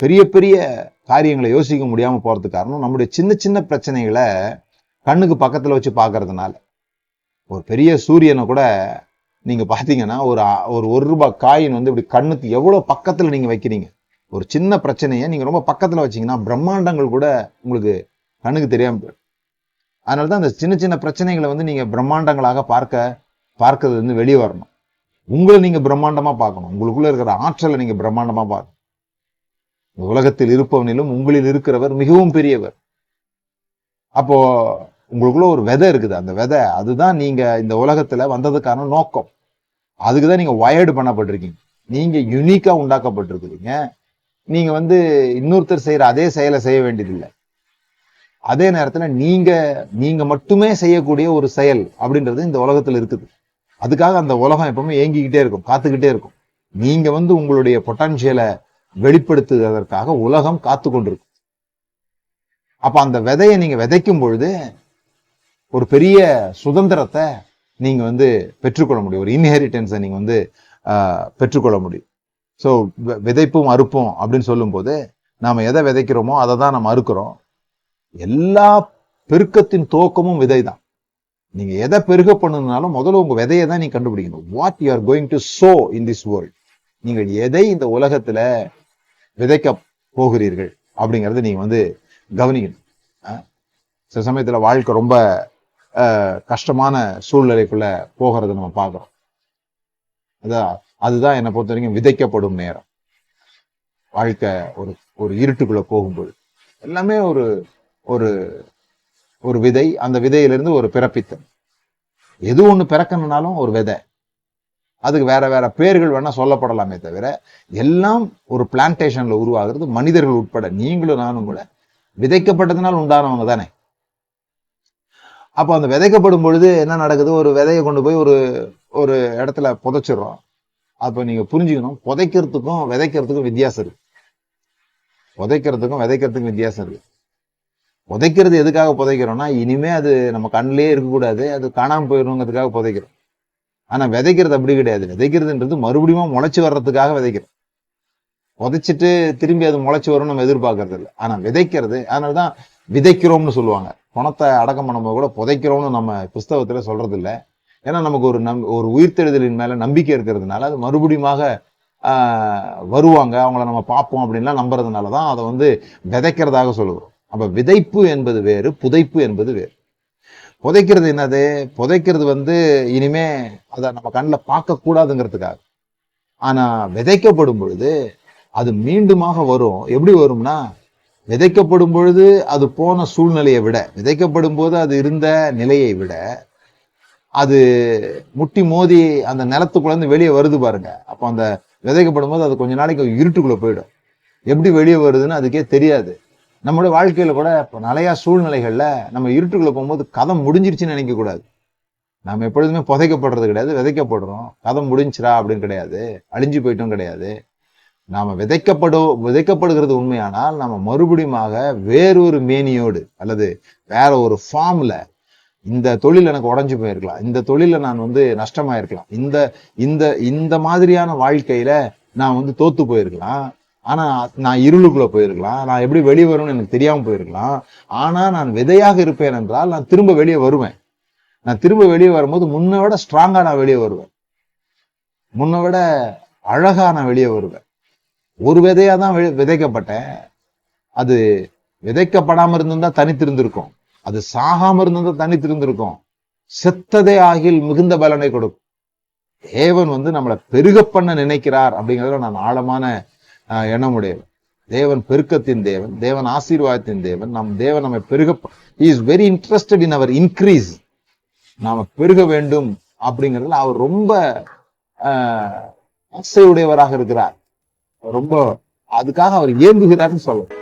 பெரிய பெரிய காரியங்களை யோசிக்க முடியாமல் போகிறதுக்கு காரணம் நம்முடைய சின்ன சின்ன பிரச்சனைகளை கண்ணுக்கு பக்கத்தில் வச்சு பார்க்கறதுனால. ஒரு பெரிய சூரியனை கூட நீங்கள் பார்த்தீங்கன்னா ஒரு ஒரு ஒரு ரூபாய் காயின் வந்து இப்படி கண்ணுக்கு எவ்வளோ பக்கத்தில் நீங்கள் வைக்கிறீங்க? ஒரு சின்ன பிரச்சனையை நீங்கள் ரொம்ப பக்கத்தில் வச்சிங்கன்னா பிரம்மாண்டங்கள் கூட உங்களுக்கு கண்ணுக்கு தெரியாமல் போயிடும். அதனால தான் அந்த சின்ன சின்ன பிரச்சனைகளை வந்து நீங்கள் பிரம்மாண்டங்களாக பார்க்க பார்க்கறது வந்து வெளியே வரணும். உங்களை நீங்கள் பிரம்மாண்டமாக பார்க்கணும். உங்களுக்குள்ளே இருக்கிற ஆற்றலை நீங்கள் பிரம்மாண்டமாக பார்க்கணும். உலகத்தில் இருப்பவனிலும் உங்களில் இருக்கிறவர் மிகவும் பெரியவர். அப்போ உங்களுக்குள்ள ஒரு விதை இருக்குது. அந்த விதை அதுதான் நீங்க இந்த உலகத்துல வந்ததுக்கான நோக்கம். அதுக்கு தான் நீங்க வயர்டு பண்ணப்பட்டிருக்கீங்க. நீங்க யுனிக்கா உண்டாக்கப்பட்டிருக்கிறீங்க. நீங்க வந்து இன்னொருத்தர் செய்யற அதே செயலை செய்ய வேண்டியதில்லை. அதே நேரத்துல நீங்க நீங்க மட்டுமே செய்யக்கூடிய ஒரு செயல் அப்படின்றது இந்த உலகத்துல இருக்குது. அதுக்காக அந்த உலகம் எப்பவுமே ஏங்கிக்கிட்டே இருக்கும் காத்துக்கிட்டே இருக்கும். நீங்க வந்து உங்களுடைய பொட்டான்சியலை வெளிப்படுத்துவதற்காக உலகம் காத்து கொண்டிருக்கும். அப்ப அந்த விதையை நீங்க விதைக்கும் பொழுது ஒரு பெரிய சுதந்திரத்தை நீங்க வந்து பெற்றுக்கொள்ள முடியும். ஒரு இன்ஹெரிட்டன்ஸை நீங்க வந்து பெற்றுக்கொள்ள முடியும். ஸோ விதைப்பும் அறுப்போம் அப்படின்னு சொல்லும்போது நாம் எதை விதைக்கிறோமோ அதை தான் நம்ம அறுக்கிறோம். எல்லா பெருக்கத்தின் துவக்கமும் விதை தான் நீங்கள் எதை பெருக பண்ணணுனாலும் முதல்ல உங்கள் விதையை தான் நீ கண்டுபிடிக்கணும். What you are going to sow in this world நீங்கள் எதை இந்த உலகத்துல விதைக்க போகிறீர்கள் அப்படிங்கறத நீங்க வந்து கவனிக்கணும். சில சமயத்துல வாழ்க்கை ரொம்ப கஷ்டமான சூழ்நிலைக்குள்ள போகிறத நம்ம பார்க்குறோம். அதான் அதுதான் என்னை பொறுத்த வரைக்கும் விதைக்கப்படும் நேரம். வாழ்க்கை ஒரு ஒரு இருட்டுக்குள்ள போகும்போது. எல்லாமே ஒரு ஒரு ஒரு விதை அந்த விதையிலிருந்து ஒரு பிறப்பித்தல். எது ஒண்ணு பிறக்கணும்னாலும் ஒரு விதை. அதுக்கு வேற வேற பேர்கள் வேணால் சொல்லப்படலாமே தவிர எல்லாம் ஒரு பிளான்டேஷனில் உருவாகிறது மனிதர்கள் உட்பட நீங்களும் நானும் கூட. விதைக்கப்பட்டதுனால் உண்டானவங்க தானே. அப்போ அந்த விதைக்கப்படும் பொழுது என்ன நடக்குது? ஒரு விதையை கொண்டு போய் ஒரு ஒரு இடத்துல புதைச்சிடுறோம். அப்போ நீங்கள் புரிஞ்சுக்கணும் புதைக்கிறதுக்கும் விதைக்கிறதுக்கும் வித்தியாசம் இருக்கு. புதைக்கிறதுக்கும் விதைக்கிறதுக்கும் வித்தியாசம் இருக்கு. புதைக்கிறது எதுக்காக புதைக்கிறோம்னா இனிமே அது நம்ம கண்ணிலே இருக்கக்கூடாது அது காணாமல் போயிடணுங்கிறதுக்காக புதைக்கிறோம். ஆனால் விதைக்கிறது அப்படி கிடையாது. விதைக்கிறதுன்றது மறுபடியும் முளைச்சி வர்றதுக்காக விதைக்கிறோம். புதைச்சிட்டு திரும்பி அது முளைச்சி வரும்னு நம்ம எதிர்பார்க்கறது இல்லை. ஆனால் விதைக்கிறது அதனாலதான் விதைக்கிறோம்னு சொல்லுவாங்க. பணத்தை அடக்கம் பண்ணும்போது கூட புதைக்கிறோம்னு நம்ம புஸ்தகத்தில் சொல்றது இல்லை. ஏன்னா நமக்கு ஒரு நம் ஒரு உயிர்த்தெழுதலின் மேலே நம்பிக்கை இருக்கிறதுனால அது மறுபடியுமாக வருவாங்க. அவங்கள நம்ம பார்ப்போம் அப்படின்லாம் நம்புறதுனால தான் அதை வந்து விதைக்கிறதாக சொல்லுவோம். அப்போ விதைப்பு என்பது வேறு புதைப்பு என்பது வேறு. புதைக்கிறது என்னது? புதைக்கிறது வந்து இனிமே அதை நம்ம கண்ணில் பார்க்கக்கூடாதுங்கிறதுக்காக. ஆனால் விதைக்கப்படும் பொழுது அது மீண்டுமாக வரும். எப்படி வரும்னா விதைக்கப்படும் பொழுது அது போன சூழ்நிலையை விட விதைக்கப்படும் போது அது இருந்த நிலையை விட அது முட்டி மோதி அந்த நிலத்துக்குள்ளேருந்து வெளியே வருது பாருங்க. அப்போ அந்த விதைக்கப்படும் போது அது கொஞ்ச நாளைக்கு இருட்டுக்குள்ளே போயிடும். எப்படி வெளியே வருதுன்னு அதுக்கே தெரியாது. நம்மளுடைய வாழ்க்கையில் கூட இப்போ நிறையா சூழ்நிலைகளில் நம்ம இருட்டுக்குள்ளே போகும்போது கதை முடிஞ்சிருச்சுன்னு நினைக்கக்கூடாது நம்ம எப்பொழுதுமே புதைக்கப்படுறது கிடையாது விதைக்கப்படுறோம். கதை முடிஞ்சிரா அப்படின்னு கிடையாது அழிஞ்சு போயிட்டும் கிடையாது. நாம் விதைக்கப்படும் விதைக்கப்படுகிறது உண்மையானால் நம்ம மறுபடியுமாக வேறொரு மேனியோடு அல்லது வேற ஒரு ஃபார்மில் இந்த தொழில் எனக்கு உடஞ்சி போயிருக்கலாம். இந்த தொழிலில் நான் வந்து நஷ்டமாயிருக்கலாம். இந்த இந்த இந்த மாதிரியான வாழ்க்கையில் நான் வந்து தோத்து போயிருக்கலாம். ஆனால் நான் இருளுக்குள்ளே போயிருக்கலாம். நான் எப்படி வெளியே வரும்னு எனக்கு தெரியாமல் போயிருக்கலாம். ஆனால் நான் விதையாக இருப்பேன் என்றால் நான் திரும்ப வெளியே வருவேன். நான் திரும்ப வெளியே வரும்போது முன்ன விட ஸ்ட்ராங்காக நான் வெளியே வருவேன். முன்ன விட அழகாக நான் வெளியே வருவேன். ஒரு விதையாக தான் வி- விதைக்கப்பட்டேன். அது விதைக்கப்படாமல் இருந்திருந்தா தனித்திருந்திருக்கும் அது சாகாமல் இருந்திருந்தா தனித்திருந்திருக்கும் செத்ததே ஆகில் மிகுந்த பலனை கொடுக்கும். தேவன் வந்து நம்மளை பெருக பண்ண நினைக்கிறார் அப்படிங்கிறதுல நான் ஆழமான ஆஹ், தேவன் பெருக்கத்தின் தேவன் தேவன் ஆசீர்வாதத்தின் தேவன். நம் தேவன் நம்மை பெருக is very interested in our increase நாம் பெருக வேண்டும் அப்படிங்கிறதுல அவர் ரொம்ப ஆசையுடையவராக இருக்கிறார். ரொம்ப அதுக்காக அவர் ஏங்குகிறார்னு சொல்லலாம்